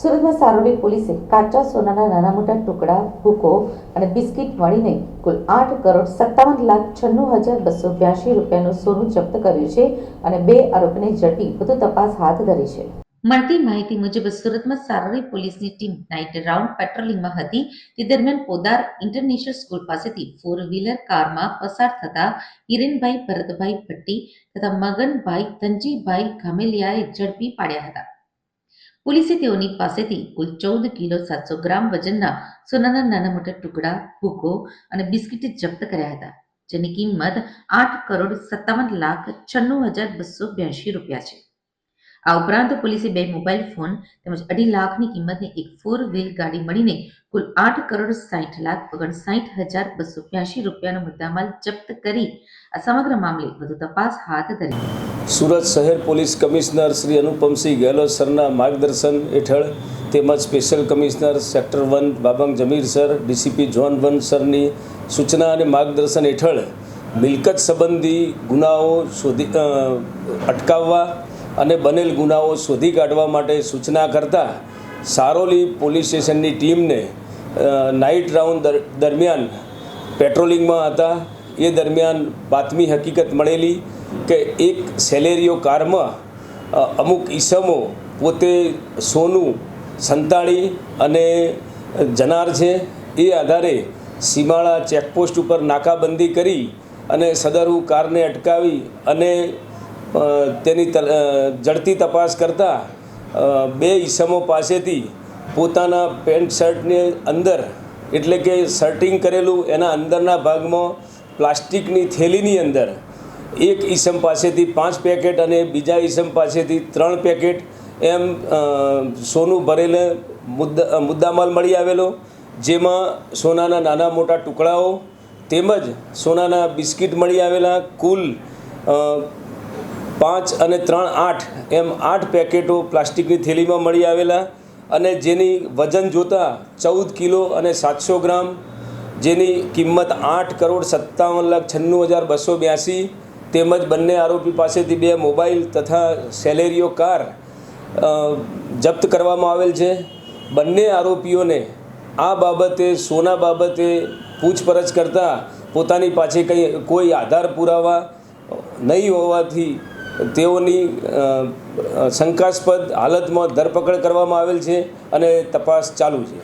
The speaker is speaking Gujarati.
સુરતમાં સારોલી પોલીસે કાચા સોનાના નાના મોટા ટુકડા, ભૂકો અને બિસ્કિટ મળીને કુલ આઠ કરોડ સત્તાવન લાખ છન્નું હજાર બસો બ્યાસી રૂપિયાનું સોનું જપ્ત કર્યું છે અને બે આરોપીને ઝડપી વધુ તપાસ હાથ ધરી છે. મળતી માહિતી મુજબ સુરતમાં સારોલી પોલીસની ટીમ નાઇટ રાઉન્ડ પેટ્રોલિંગમાં હતી. તે દરમિયાન પોદાર ઇન્ટરનેશનલ સ્કૂલ પાસેથી ફોર વ્હીલર કારમાં પસાર થતા હિરેનભાઈ ભરતભાઈ ભટ્ટી તથા મગનભાઈ ધનજીભાઈ ઘામેલિયાએ ઝડપી પાડ્યા હતા. પોલીસે તેઓની પાસેથી કુલ ચૌદ કિલો સાતસો ગ્રામ વજનના સોનાના નાના મોટા ટુકડા ભૂકો અને બિસ્કિટ જપ્ત કર્યા હતા, જેની કિંમત આઠ કરોડ સત્તાવન લાખ છન્નું હજાર બસો બ્યાસી રૂપિયા છે. આ ઉપરાંત પોલીસે બે મોબાઈલ ફોન તેમજ અઢી લાખની કિંમતની એક ફોર વ્હીલ ગાડી મળીને કુલ આઠ કરોડ સાઠ લાખ ઓગણસાઠ હજાર બસો બ્યાસી રૂપિયાનો મુદ્દામાલ જપ્ત કરી આ સમગ્ર મામલે વધુ તપાસ હાથ ધરી. સુરત શહેર પોલીસ કમિશનર શ્રી અનુપમસિંહ ગેહલોત સરના માર્ગદર્શન હેઠળ તેમજ special commissioner sector one બાબંગ Jamir sir, DCP zone one સરની સૂચના અને માર્ગદર્શન હેઠળ મિલકત સંબંધી ગુનાઓ શોધી અટકાવવા અને બનેલ ગુનાઓ શોધી કાઢવા માટે સૂચના કરતા સારોલી પોલીસ સ્ટેશનની ટીમને નાઇટ રાઉન્ડ દર- દરમિયાન પેટ્રોલિંગમાં હતા. એ દરમિયાન બાતમી હકીકત મળેલી કે એક સેલેરીઓ કારમાં અમુક ઈસમો પોતે સોનું સંતાણી અને જનાર છે, એ આધારે સીમાડા ચેકપોસ્ટ ઉપર નાકાબંધી કરી અને સદરુ કારને અટકાવી અને તેની જડતી તપાસ કરતાં બે ઈસમો પાસેથી પોતાના પેન્ટ શર્ટની અંદર, એટલે કે શર્ટિંગ કરેલું એના અંદરના ભાગમાં પ્લાસ્ટિકની થેલીની અંદર એક ઈસમ પાસેથી પાંચ પેકેટ અને બીજા ઈસમ પાસેથી ત્રણ પેકેટ એમ સોનું ભરેલે મુદ્દા મુદ્દામાલ મળી આવેલો, જેમાં સોનાના નાના મોટા ટુકડાઓ તેમજ સોનાના બિસ્કિટ મળી આવેલા, કુલ પાંચ અને ત્રણ આઠ એમ આઠ પેકેટો પ્લાસ્ટિકની થેલીમાં મળી આવેલા અને જેની વજન જોતાં ચૌદ કિલો અને સાતસો ગ્રામ, જેની કિંમત આઠ કરોડ સત્તાવન લાખ છન્નું હજાર બસો બ્યાસી તેમજ બંને આરોપી પાસેથી બે મોબાઈલ તથા સેલેરીઓ કાર જપ્ત કરવામાં આવેલ છે. બંને આરોપીઓને આ બાબતે, સોના બાબતે પૂછપરછ કરતાં પોતાની પાસે કંઈ, કોઈ આધાર પુરાવા નહીં હોવાથી તેઓની શંકાસ્પદ હાલતમાં ધરપકડ કરવામાં આવેલ છે અને તપાસ ચાલુ છે.